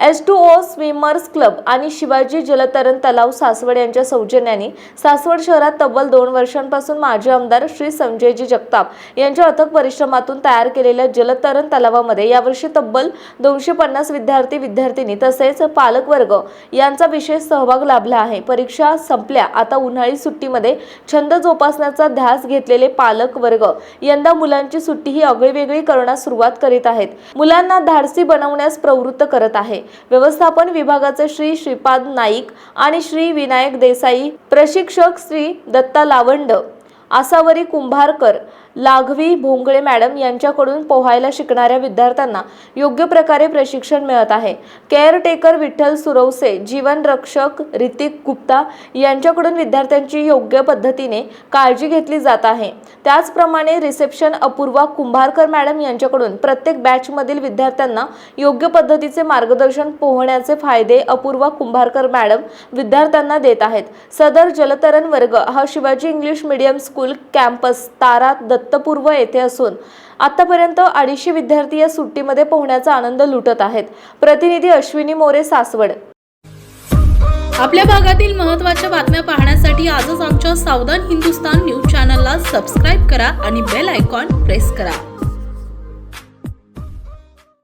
S two O swimmers club आणि शिवाजी जलतरण तलाव सासवड यांच्या सौजन्याने सासवड शहरात तब्बल दोन वर्षांपासून माजी आमदार श्री संजयजी जगताप यांच्या अथक परिश्रमातून तयार केलेल्या जलतरण तलावामध्ये यावर्षी तब्बल दोनशे पन्नास विद्यार्थी विद्यार्थिनी तसेच पालकवर्ग यांचा विशेष सहभाग लाभला आहे. परीक्षा संपल्या आता उन्हाळी सुट्टीमध्ये छंद जोपासण्याचा ध्यास घेतलेले पालकवर्ग यंदा मुलांची सुट्टी ही आगळीवेगळी करण्यास सुरुवात करीत आहेत. मुलांना धाडसी बनवण्यास प्रवृत्त करत आहे. व्यवस्थापन विभागाचे श्री श्रीपाद नाईक आणि श्री विनायक देसाई प्रशिक्षक श्री दत्ता लावंड. आसावरी कुंभारकर लाघवी भोंगळे मॅडम यांच्याकडून पोहायला शिकणाऱ्या विद्यार्थ्यांना योग्य प्रकारे प्रशिक्षण मिळत आहे. केअरटेकर विठ्ठल सुरवसे जीवनरक्षक रितिक ऋतिक गुप्ता यांच्याकडून विद्यार्थ्यांची योग्य पद्धतीने काळजी घेतली जात आहे. त्याचप्रमाणे रिसेप्शन अपूर्वा कुंभारकर मॅडम यांच्याकडून प्रत्येक बॅचमधील विद्यार्थ्यांना योग्य पद्धतीचे मार्गदर्शन पोहण्याचे फायदे अपूर्वा कुंभारकर मॅडम विद्यार्थ्यांना देत आहेत. सदर जलतरण वर्ग हा Shivaji English medium school school campus Tara दत्तपूर्व येथे असून आतापर्यंत अडीचशे विद्यार्थी या सुट्टीमध्ये पोहण्याचा आनंद लुटत आहेत. प्रतिनिधी अश्विनी मोरे सासवड. आपल्या भागातील महत्त्वाच्या बातम्या पाहण्यासाठी आजच आमच्या सावधान हिंदुस्तान न्यूज चॅनलला सबस्क्राईब करा आणि बेल आयकॉन प्रेस करा.